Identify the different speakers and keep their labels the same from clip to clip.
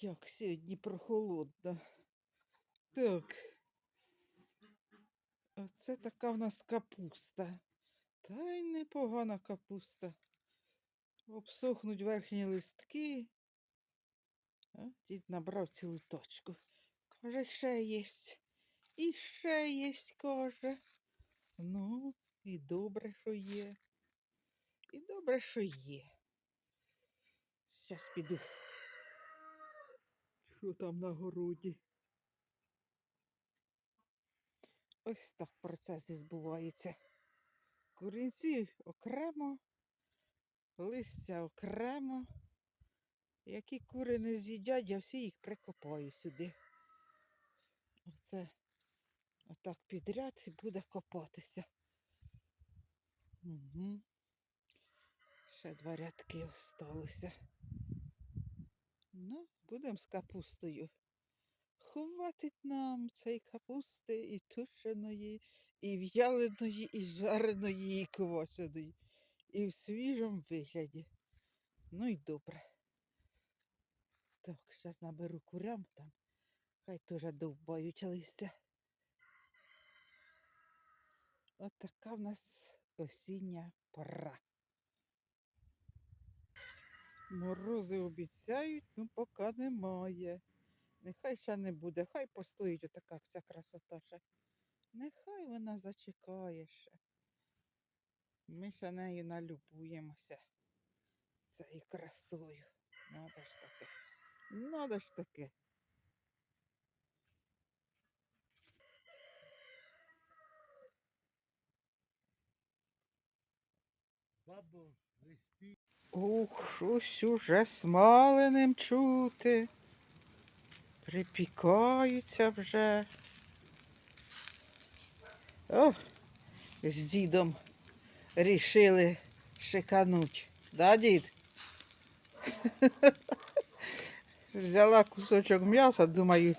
Speaker 1: Як сьогодні прохолодно. Так. Оце така в нас капуста. Та й непогана капуста. Обсохнуть верхні листки. А, дід набрав цілу точку. Каже, ще єсть. І ще єсть, каже. Ну, і добре, що є. І добре, що є. Щас піду. Що там на городі? Ось так процес відбувається. Курінці окремо, листя окремо. Які кури не з'їдять, я всі їх прикопаю сюди. Оце отак підряд і буде копатися. Угу. Ще два рядки осталося. Ну, будемо з капустою. Хватить нам цієї капусти і тушеної, і в'яленої, і жареної, і квашеної. І в свіжому вигляді. Ну і добре. Так, зараз наберу курям там. Хай теж довбають листя. От така в нас осіння пора. Морози обіцяють, ну поки немає. Нехай ще не буде, хай постоїть отака вся красота ще. Нехай вона зачекає ще. Ми ще нею налюбуємося цією красою. Надо ж таке. Надо ж таке.
Speaker 2: Листи.
Speaker 1: Ух, щось уже смаленим чути. Припікаються вже. О, з дідом рішили шикануть. Да, дід? Взяла кусочок м'яса, думаю,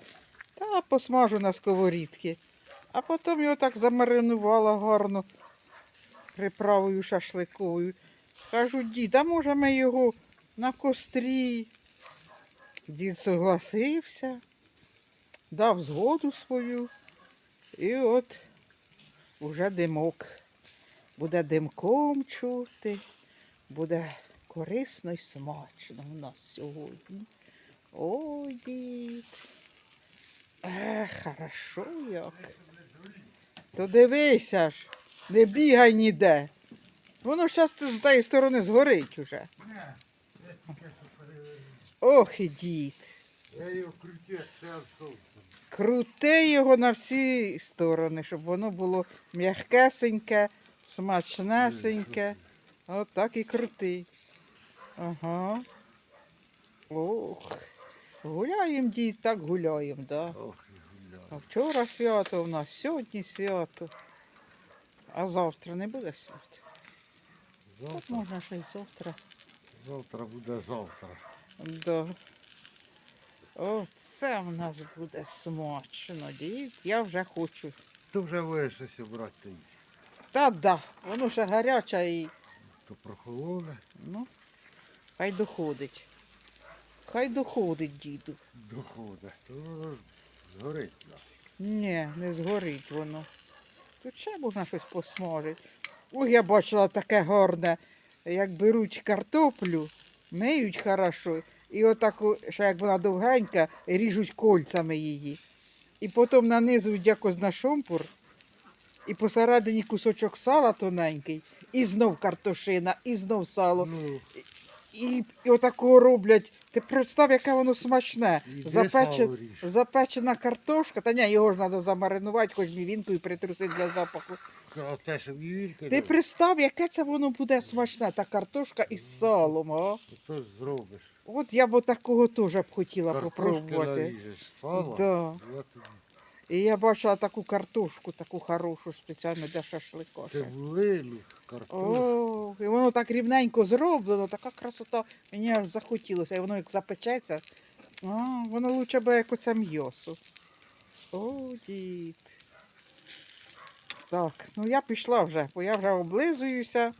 Speaker 1: та посмажу на сковорідці. А потім його так замаринувала гарно приправою шашликовою. Кажу, дід, а може ми його на кострі? Дід согласився, дав згоду свою. І от уже димок. Буде димком чути, буде корисно і смачно в нас сьогодні. Ой, дід. Е, хорошо як. То дивися ж, не бігай ніде. Воно зараз з тієї сторони згорить уже. Ох і дід. Крути його на всі сторони, щоб воно було м'ягкесеньке, смачнесеньке. От так і крути. Ага. Ох. Гуляємо, дід, так гуляємо, да. А вчора свято в нас, сьогодні свято. А завтра не буде свято. Так можна ще й завтра.
Speaker 2: завтра буде завтра.
Speaker 1: Да. Оце в нас буде смачно, дід. Я вже хочу.
Speaker 2: То вже будеш щось обрати.
Speaker 1: Та да, воно ще гаряче і
Speaker 2: То прохолоне,
Speaker 1: ну, хай доходить. Хай доходить, діду.
Speaker 2: доходить. То воно ж згорить нафіг.
Speaker 1: Ні, не згорить воно. Тут ще можна щось посмажити. Ох, я бачила таке гарне, як беруть картоплю, миють хорошо, і отаку, ще як вона довгенька, ріжуть кольцями її. І потім нанизують якось на шомпур, і посередині кусочок сала тоненький, і знов картошина, і знов сало.
Speaker 2: Ну,
Speaker 1: І, і отакого роблять. Ти представ, яке воно смачне. Запече, запечена картошка, та ні, його ж треба замаринувати, хоч мівінкою притрусити для запаху.
Speaker 2: Те, що вівірка,
Speaker 1: Ти представ, яке це воно буде смачне, та картошка із салом. О.
Speaker 2: ж зробиш.
Speaker 1: От я б такого теж б хотіла
Speaker 2: Картошки
Speaker 1: попробувати.
Speaker 2: наріжеш, сало.
Speaker 1: Да.
Speaker 2: я тобі
Speaker 1: І я бачила таку картошку, таку хорошу спеціально для шашлика. ще.
Speaker 2: Цибулину, картошку.
Speaker 1: О, і воно так рівненько зроблено, така красота. Мені аж захотілося, і воно як запечеться. А, воно лучше би як оце м'ясо. О, дід. Так, ну я пішла вже, бо я вже облизуюся.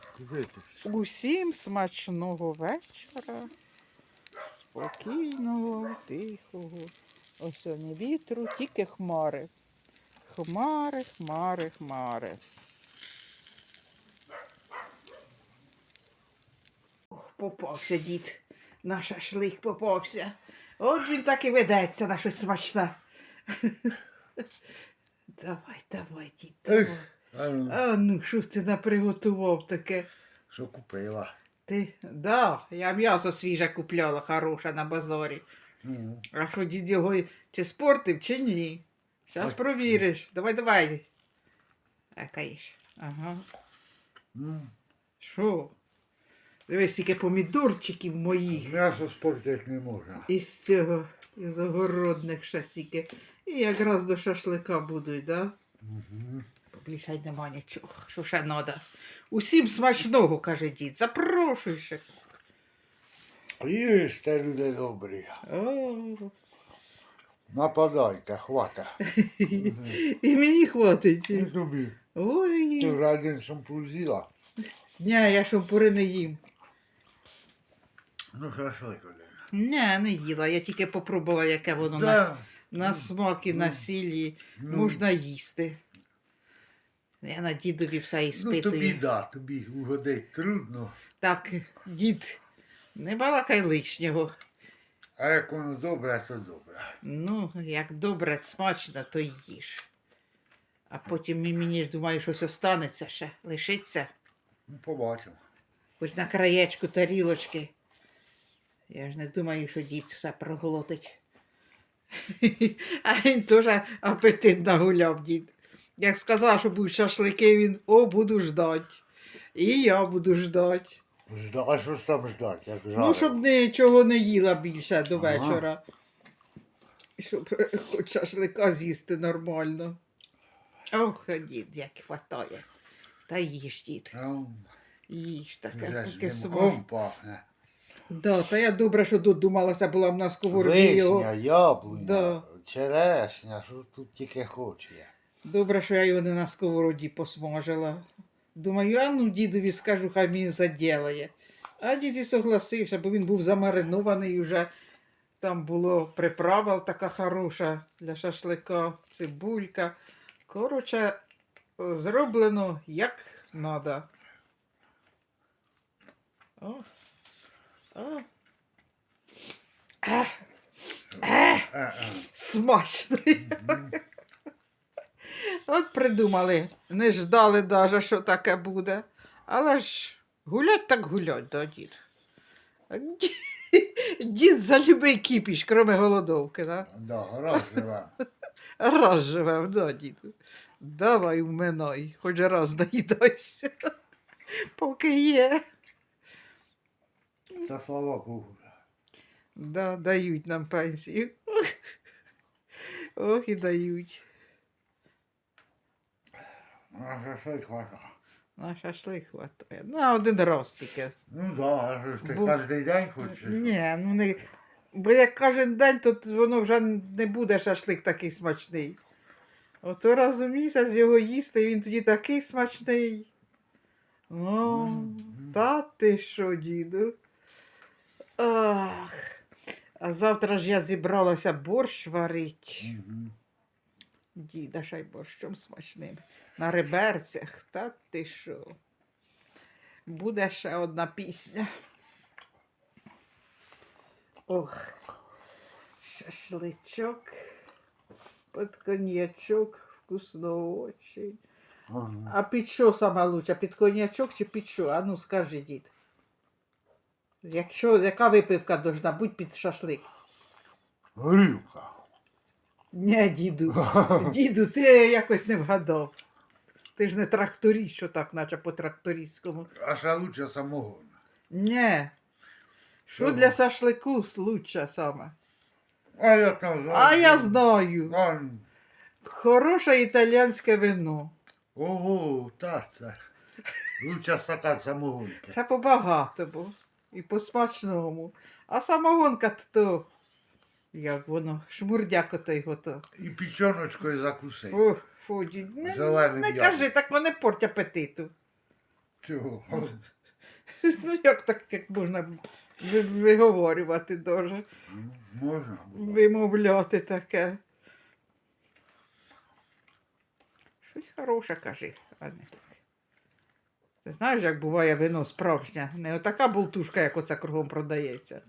Speaker 1: Усім смачного вечора. Спокійного, тихого. Ось не вітру, тільки хмари. Хмари, хмари, хмари. Ох, попався дід. На шашлик попався. От він так і ведеться на щось смачне. Давай, давай, дід, давай.
Speaker 2: А ну,
Speaker 1: А ну, що ти наприготував таке?
Speaker 2: що купила?
Speaker 1: Ти, да, я м'ясо свіже купляла, хороше на базарі.
Speaker 2: Ну,
Speaker 1: А що дід його й- чи спортив, чи ні? Зараз
Speaker 2: Ой.
Speaker 1: провіриш. Давай, давай. Екаєш. Ага.
Speaker 2: ну,
Speaker 1: Що? Дивись, скільки помідорчиків моїх.
Speaker 2: М'ясо спортити не можна.
Speaker 1: Із цього, із огородних стільки. І якраз до шашлика будуть, да?
Speaker 2: Угу.
Speaker 1: Поближай нема нічого. Що ще треба? Усім смачного, каже дід. Запрошуй ще.
Speaker 2: Їжте, люди добрі.
Speaker 1: О,
Speaker 2: Нападайте, хвата.
Speaker 1: І мені хватить.
Speaker 2: І тобі. Ти
Speaker 1: Ой.
Speaker 2: вже один шампур з'їла.
Speaker 1: Ні, я шампури не їм.
Speaker 2: Ну, шашлик один.
Speaker 1: Ні, не їла. Я тільки попробувала, яке воно на,
Speaker 2: Да.
Speaker 1: на смак і на
Speaker 2: ну,
Speaker 1: сілі.
Speaker 2: Ну,
Speaker 1: Можна їсти. Я на дідові все
Speaker 2: Ну,
Speaker 1: іспитую.
Speaker 2: тобі да, тобі угодить трудно.
Speaker 1: Так, дід, не балакай лишнього.
Speaker 2: А як воно добре, то добре.
Speaker 1: Ну, як добре, смачно, то їж. А потім і мені ж думаю, щось останеться ще, лишиться,
Speaker 2: Ну, побачимо.
Speaker 1: хоч на краєчку тарілочки. Я ж не думаю, що дід все проглотить. А він теж апетит нагуляв, дід. Як сказав, що будуть шашлики, він о, буду ждать. І я буду ждать.
Speaker 2: Жда, а що ж там ждать, як жарено?
Speaker 1: Ну, щоб нічого не їла більше до
Speaker 2: Ага.
Speaker 1: вечора. Щоб е, хоч шашлика з'їсти нормально. Ох, дід, як хватає. Та їж, дід,
Speaker 2: Там
Speaker 1: їж таке,
Speaker 2: вже ж пахне.
Speaker 1: Да, та я добре, що додумалася була б на сковороді його.
Speaker 2: Вишня, яблуня,
Speaker 1: Да.
Speaker 2: черешня, що тут тільки хоче.
Speaker 1: Добре, що я його не на сковороді посмажила. Думаю, а ну дідові скажу, хай мені заділає. А дід і согласився, бо він був замаринований вже. Там було приправа така хороша для шашлика, цибулька. Коротше, зроблено як треба. Смачний. От придумали, не ждали даже, що таке буде. Але ж гулять так гулять, да, дід. Дід за любий кіпіш, кроме голодовки, да?
Speaker 2: Да, раз живе.
Speaker 1: Раз живе, да, діду. Давай вминай, хоч раз наїдайся. Поки є.
Speaker 2: Та слава Богу.
Speaker 1: Да, дають нам пенсію. Ох і дають.
Speaker 2: А шашлик хвата.
Speaker 1: На шашлик хватає. На один раз тільки.
Speaker 2: Ну да, а ж ти
Speaker 1: Бо-
Speaker 2: кожен день хочеш?
Speaker 1: Ні, ну не. Бо як кожен день, то воно вже не буде шашлик такий смачний. Ото раз у місяць його їсти, він тоді такий смачний. Ну,
Speaker 2: Мгм.
Speaker 1: та ти що, діду? Ах. А завтра ж я зібралася борщ варить.
Speaker 2: Мгм.
Speaker 1: Діда, ще й борщом смачним. На реберцях, та ти що? Буде ще одна пісня. Ох, шашличок, під коньячок, вкусно очень.
Speaker 2: Ага.
Speaker 1: А під що саме лучше? Під коньячок чи під що? А ну скажи, дід. Якщо, яка випивка должна бути під шашлик?
Speaker 2: Горілка.
Speaker 1: Ні, діду. Діду, ти якось не вгадав. Ти ж не тракторіст, що так, наче по трактористському.
Speaker 2: А ще лучше самогон.
Speaker 1: Ні. Що для шашлику лучше саме?
Speaker 2: А я там знаю.
Speaker 1: А я знаю.
Speaker 2: А,
Speaker 1: Хороше італійське вино.
Speaker 2: Ого, та це. Лучше стакан самогонки.
Speaker 1: Це по-багатому і по-смачному. А самогонка то, то як воно, шмурдяк отой гото.
Speaker 2: І печеночкою закусити.
Speaker 1: О, фу, дід, не,
Speaker 2: Зеленим
Speaker 1: не кажи, так вони портять апетиту.
Speaker 2: Чого?
Speaker 1: Ну як так як можна ви- виговорювати дуже,
Speaker 2: Ну, Можна було.
Speaker 1: вимовляти таке. Щось хороше кажи, а не. Ти знаєш, як буває вино справжнє? Не отака болтушка, як оце кругом продається,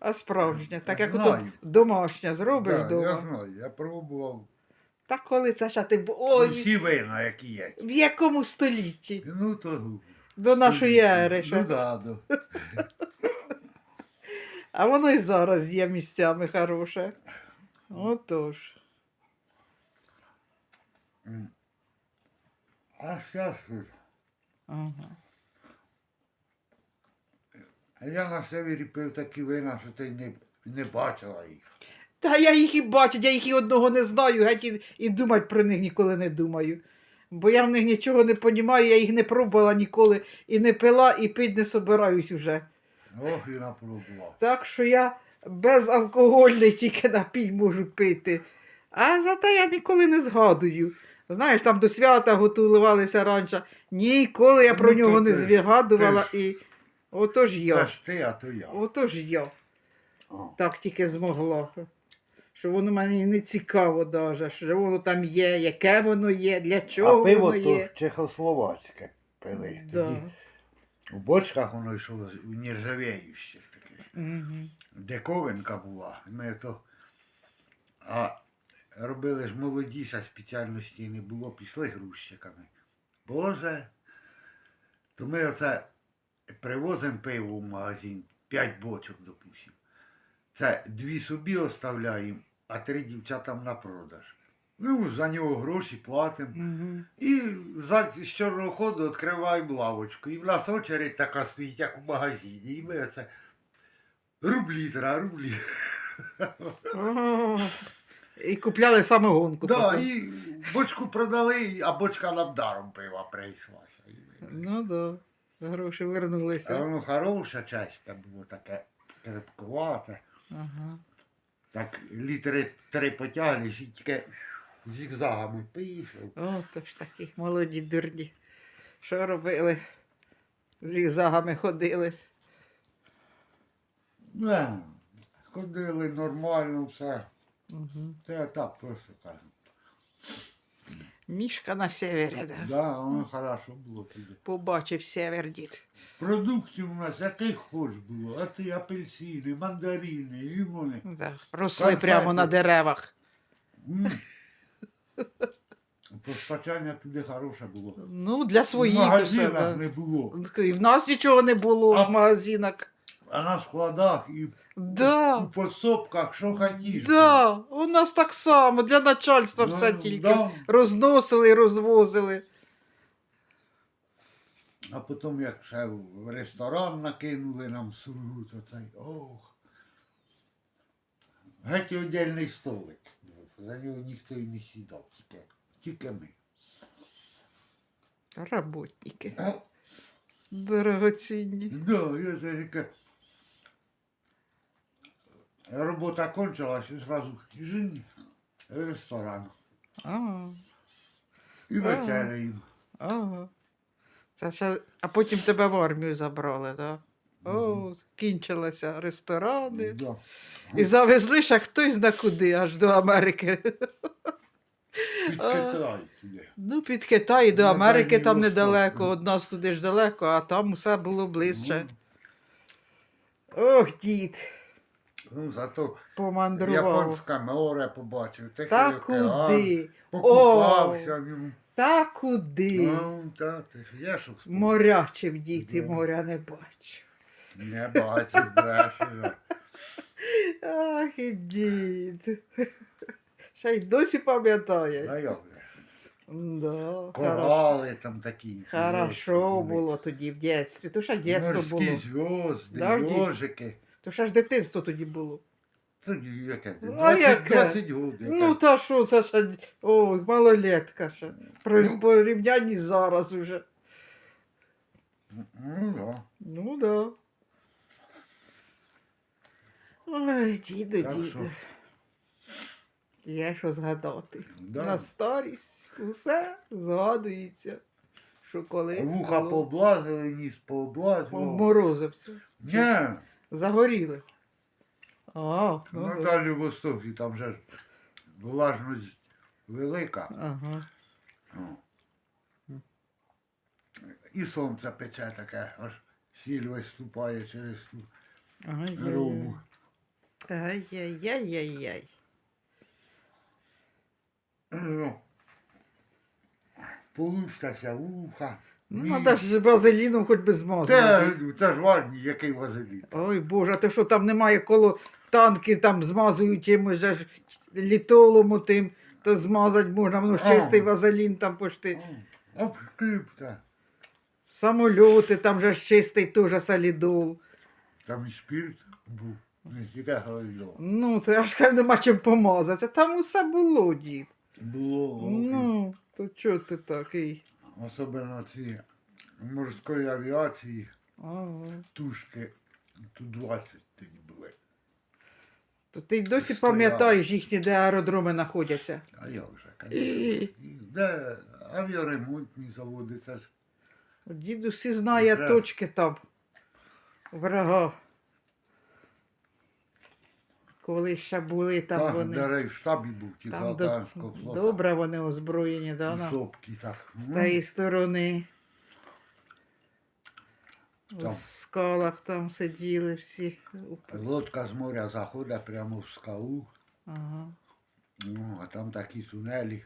Speaker 1: а справжня, так як ото
Speaker 2: Знаю.
Speaker 1: домашня зробиш
Speaker 2: Да, я знаю, я пробував.
Speaker 1: Так коли це ще ти Ой,
Speaker 2: Усі вина, які є.
Speaker 1: в якому столітті?
Speaker 2: Ну, то...
Speaker 1: До нашої ери.
Speaker 2: Ну, да, да.
Speaker 1: А воно і зараз є місцями хороше. Отож.
Speaker 2: А зараз
Speaker 1: Ага.
Speaker 2: я на севері пив такі вина, що ти не, не бачила їх.
Speaker 1: Та я їх і бачу, я їх і одного не знаю, геть і, і думати про них ніколи не думаю. Бо я в них нічого не понімаю, я їх не пробувала ніколи і не пила, і пить не собираюсь вже.
Speaker 2: Ох, і напробував.
Speaker 1: Так що я безалкогольний тільки напій можу пити. А зате я ніколи не згадую. Знаєш, там до свята готувалися раніше. Ніколи я про
Speaker 2: Ну,
Speaker 1: нього
Speaker 2: то
Speaker 1: не згадувала і отож
Speaker 2: Це
Speaker 1: я.
Speaker 2: ж ти, а то я.
Speaker 1: Отож я.
Speaker 2: О.
Speaker 1: Так тільки змогла. Що воно мені не цікаво даже, що воно там є, яке воно є, для чого
Speaker 2: а пиво
Speaker 1: воно
Speaker 2: то
Speaker 1: є.
Speaker 2: чехословацьке пили.
Speaker 1: Да.
Speaker 2: Тоді у бочках воно йшло нержавіючих таких.
Speaker 1: Угу.
Speaker 2: Диковинка була. Ми то... А робили ж молоді, ще спеціальності не було, пішли грузчиками. Боже, то ми оце привозимо пиво в магазин, 5 бочок, допустим. Це дві собі оставляємо, а три дівчатам на продаж. Ну, за нього гроші платимо.
Speaker 1: Угу.
Speaker 2: І за з чорного ходу відкриваємо лавочку. І в нас очередь така стоїть, як у магазині. І ми оце рублі треба, рублі.
Speaker 1: І купляли самогонку.
Speaker 2: Да,
Speaker 1: потім.
Speaker 2: і бочку продали, а бочка нам даром пива прийшлася.
Speaker 1: Ну да. Гроші
Speaker 2: А
Speaker 1: вернулися.
Speaker 2: воно хороша частка було таке крепкувате.
Speaker 1: Ага.
Speaker 2: Так літри три потягнеш і тільки зігзагами пішов.
Speaker 1: О, то ж такі молоді дурні. Що робили? З лізагами ходили.
Speaker 2: Не, ходили нормально все.
Speaker 1: Угу.
Speaker 2: Це я так просто кажу.
Speaker 1: Мішка на севері, да.
Speaker 2: Да, воно хорошо було тоді.
Speaker 1: Побачив север дід.
Speaker 2: Продуктів у нас яких хоч було, а ти апельсини, мандарини, лимони.
Speaker 1: Да. Росли
Speaker 2: Конфети.
Speaker 1: прямо на деревах.
Speaker 2: М. Постачання туди хороше було.
Speaker 1: Ну, для
Speaker 2: В
Speaker 1: своїх усе,
Speaker 2: магазинах
Speaker 1: да.
Speaker 2: не було.
Speaker 1: І в нас нічого не було
Speaker 2: А-
Speaker 1: в магазинах.
Speaker 2: А на складах і
Speaker 1: Да.
Speaker 2: у подсобках, що хотіш.
Speaker 1: Да, у нас так само, для начальства
Speaker 2: Ну,
Speaker 1: все тільки
Speaker 2: да.
Speaker 1: розносили розвозили.
Speaker 2: А потім, як ще в ресторан накинули нам сургу, то цей ох. Геть віддільний столик. був. За нього ніхто і не сідав, тільки, тільки ми.
Speaker 1: Работники.
Speaker 2: А,
Speaker 1: Дорогоцінні.
Speaker 2: да, я це таке. Робота кончилась і зразу жінь ресторан.
Speaker 1: Ага,
Speaker 2: І вечеряємо.
Speaker 1: ага. Це ще... А потім тебе в армію забрали, так? Да? О, кінчилися ресторани.
Speaker 2: Да.
Speaker 1: І завезли ще хтось на куди, аж до Америки.
Speaker 2: Під. Китай.
Speaker 1: Ну, під Китай до Америки там недалеко,
Speaker 2: ну.
Speaker 1: від нас туди ж далеко, а там усе було ближче.
Speaker 2: Ну,
Speaker 1: Ох, дід,
Speaker 2: Ну, зато
Speaker 1: помандрував.
Speaker 2: Японське море побачив. Тихий
Speaker 1: Та
Speaker 2: океан,
Speaker 1: куди?
Speaker 2: Покупався в ньому.
Speaker 1: Та куди?
Speaker 2: Ну, та, ти ж я що вспомнив.
Speaker 1: Морячив діти, моря не бачив.
Speaker 2: Не бачив, бачив.
Speaker 1: Ах, і дід. Ще й досі пам'ятає.
Speaker 2: А як же?
Speaker 1: Да, хорошо.
Speaker 2: Корали там такі.
Speaker 1: Хорошо було тоді в дитинстві. То ще
Speaker 2: Морські
Speaker 1: було.
Speaker 2: зв'язки,
Speaker 1: Да, дід?
Speaker 2: йожики.
Speaker 1: То ще ж дитинство тоді було.
Speaker 2: Тоді яке?
Speaker 1: А
Speaker 2: 20,
Speaker 1: яке?
Speaker 2: 20 років.
Speaker 1: Ну та що, це ще ой, малолетка ще. Про
Speaker 2: Ну.
Speaker 1: порівнянні зараз уже.
Speaker 2: Ну, да.
Speaker 1: Ну да. Ой, діду,
Speaker 2: Так
Speaker 1: діду.
Speaker 2: що?
Speaker 1: Є що згадати.
Speaker 2: Да.
Speaker 1: На старість усе згадується. Що коли
Speaker 2: Вуха
Speaker 1: було.
Speaker 2: пооблазили, ніс пооблазував.
Speaker 1: Обморозився.
Speaker 2: Ні,
Speaker 1: Загоріли. А, ну,
Speaker 2: Ну, далі Востокі, там же ж влажність велика.
Speaker 1: Ага.
Speaker 2: О. І сонце пече таке, аж сіль виступає через ту
Speaker 1: Ай,
Speaker 2: грубу.
Speaker 1: Ай-яй-яй-яй-яй.
Speaker 2: Ну, Получиться вуха.
Speaker 1: Ну, треба ж вазеліном хоч би
Speaker 2: Це,
Speaker 1: змазати.
Speaker 2: це ж ладні, який вазелін.
Speaker 1: Ой Боже, а ти що там немає коло танки, там змазують чимось же ж літолом тим, то змазати можна, воно ж
Speaker 2: А.
Speaker 1: чистий вазелін там пошти.
Speaker 2: Обшкрипта.
Speaker 1: Самольоти, там же ж чистий теж солідол.
Speaker 2: Там і спирт був. Не тільки галильо.
Speaker 1: Ну, то аж кажу, нема чим помазатися. Там усе було, дід.
Speaker 2: Було.
Speaker 1: Ну, то чого ти такий?
Speaker 2: Особливо ці морської авіації,
Speaker 1: Ага.
Speaker 2: тушки, тут 20 тоді були.
Speaker 1: То ти й досі
Speaker 2: Стояла.
Speaker 1: пам'ятаєш їхні, де аеродроми знаходяться.
Speaker 2: А я вже,
Speaker 1: І-
Speaker 2: звісно. Де авіаремонтні заводи, це ж.
Speaker 1: Дід усі знає
Speaker 2: Вже.
Speaker 1: точки там. Врага. Коли ще були там
Speaker 2: Так,
Speaker 1: вони.
Speaker 2: де в штабі був
Speaker 1: Там до...
Speaker 2: Тихоокеанського флота.
Speaker 1: добре вони озброєні, да, на...
Speaker 2: Сопки так.
Speaker 1: з
Speaker 2: Ну,
Speaker 1: тієї сторони. У
Speaker 2: Там.
Speaker 1: скалах там сиділи всі.
Speaker 2: Лодка з моря заходить прямо в скалу.
Speaker 1: Ага.
Speaker 2: Ну, а там такі тунелі,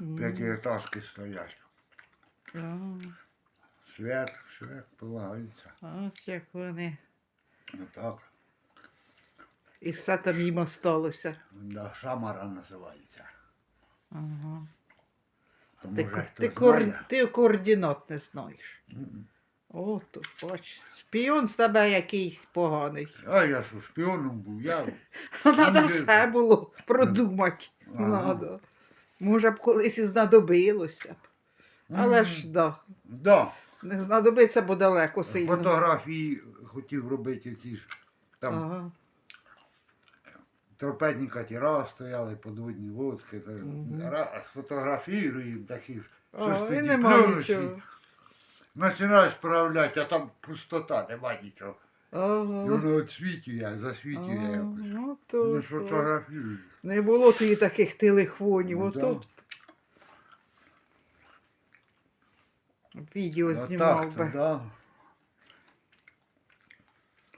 Speaker 2: п'ятиэтажки стоять.
Speaker 1: А,
Speaker 2: Свят, свят полагається.
Speaker 1: От як вони.
Speaker 2: Отак.
Speaker 1: І все там їм осталося.
Speaker 2: Да, шамара називається.
Speaker 1: Ага.
Speaker 2: То,
Speaker 1: Ти,
Speaker 2: може,
Speaker 1: ко- ти, кор... ти координат не знаєш.
Speaker 2: Мгм.
Speaker 1: О, то бач. Шпіон з тебе якийсь поганий.
Speaker 2: А я що, шпіоном був, я.
Speaker 1: Треба все було продумати.
Speaker 2: Ага.
Speaker 1: Надо. Може б колись і знадобилося. б. Але ж да,
Speaker 2: Да.
Speaker 1: не знадобиться, бо далеко сильно.
Speaker 2: Фотографії хотів робити ці ж. Там
Speaker 1: Ага.
Speaker 2: Торпедні катера стояли, подводні лодки. та ра- Фотографіруємо такі ж.
Speaker 1: А,
Speaker 2: Щось
Speaker 1: і
Speaker 2: тоді
Speaker 1: нема
Speaker 2: пленочі.
Speaker 1: нічого.
Speaker 2: Починаєш проявляти, а там пустота, нема нічого. І
Speaker 1: Ага.
Speaker 2: воно освітлює, засвітлює
Speaker 1: А,
Speaker 2: якось.
Speaker 1: Ну,
Speaker 2: Ну
Speaker 1: то,
Speaker 2: ж
Speaker 1: то.
Speaker 2: фотографіруєш.
Speaker 1: Не було тоді таких телефонів.
Speaker 2: Ну,
Speaker 1: Ото відео
Speaker 2: А
Speaker 1: знімав
Speaker 2: так, то,
Speaker 1: би.
Speaker 2: да.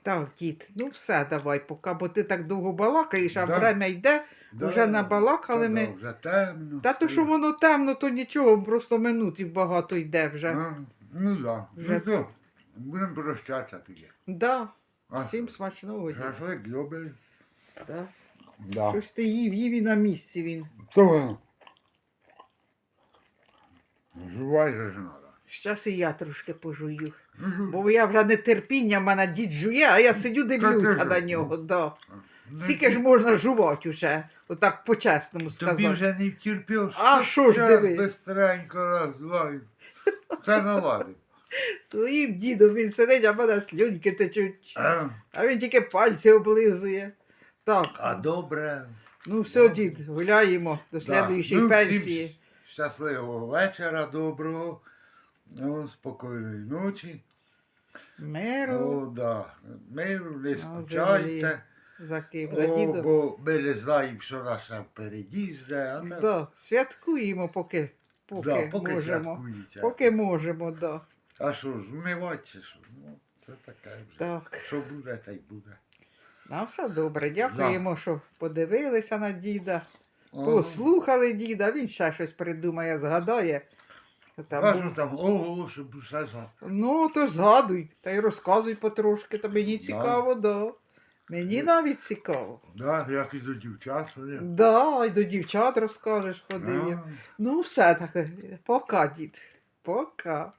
Speaker 1: Так, дід, ну все, давай, поки, бо ти так довго балакаєш, а
Speaker 2: Да.
Speaker 1: время йде.
Speaker 2: Да,
Speaker 1: Вже набалакали
Speaker 2: та
Speaker 1: ми.
Speaker 2: да, вже темно.
Speaker 1: Та то, що воно темно, то нічого, просто минутів багато йде вже.
Speaker 2: Ну так. Да.
Speaker 1: Вже-
Speaker 2: Ну що, будемо прощатися тоді.
Speaker 1: Да,
Speaker 2: А
Speaker 1: всім смачного. дід.
Speaker 2: Шашлик любиш?
Speaker 1: Да.
Speaker 2: Да.
Speaker 1: Щось ти їв, їв і на місці він.
Speaker 2: То воно. Жувай же ж надо.
Speaker 1: Щас і я трошки пожую. Бо я вже нетерпіння, в мене дід жує, а я сидю дивлюся на нього. Да. Скільки ж можна жувати уже, отак по-чесному
Speaker 2: Тобі
Speaker 1: сказати.
Speaker 2: вже не втерпів.
Speaker 1: А що ж диви?
Speaker 2: Бистренько розвай. Це наладив.
Speaker 1: Своїм дідом він сидить, а мене слюньки течуть.
Speaker 2: А,
Speaker 1: А він тільки пальці облизує. Так,
Speaker 2: а добре.
Speaker 1: ну все, дід, гуляємо до слідуючої
Speaker 2: Ну, всім
Speaker 1: пенсії.
Speaker 2: Щасливого вечора, доброго. Ну, спокійної ночі.
Speaker 1: Миру
Speaker 2: О, да. Миру, не скучайте. О, бо ми не знаємо, що нас впереді жде. А так,
Speaker 1: Да, святкуємо, поки, поки,
Speaker 2: да, поки
Speaker 1: можемо.
Speaker 2: святкується.
Speaker 1: Поки можемо, да.
Speaker 2: А що ж, вмивати що? Ну, це таке вже.
Speaker 1: Так.
Speaker 2: Що буде, та й буде.
Speaker 1: На все добре. Дякуємо, що подивилися на діда. Послухали діда, він ще щось придумає, згадає. Там
Speaker 2: А
Speaker 1: був-
Speaker 2: там, ого, щоб все.
Speaker 1: Ну, то згадуй, та й розказуй потрошки, та мені цікаво, да. Мені навіть цікаво.
Speaker 2: Да, як і до дівчат. своє.
Speaker 1: Да, і до дівчат розкажеш, ходив. я. Ну, все таки, пока, дід. Пока.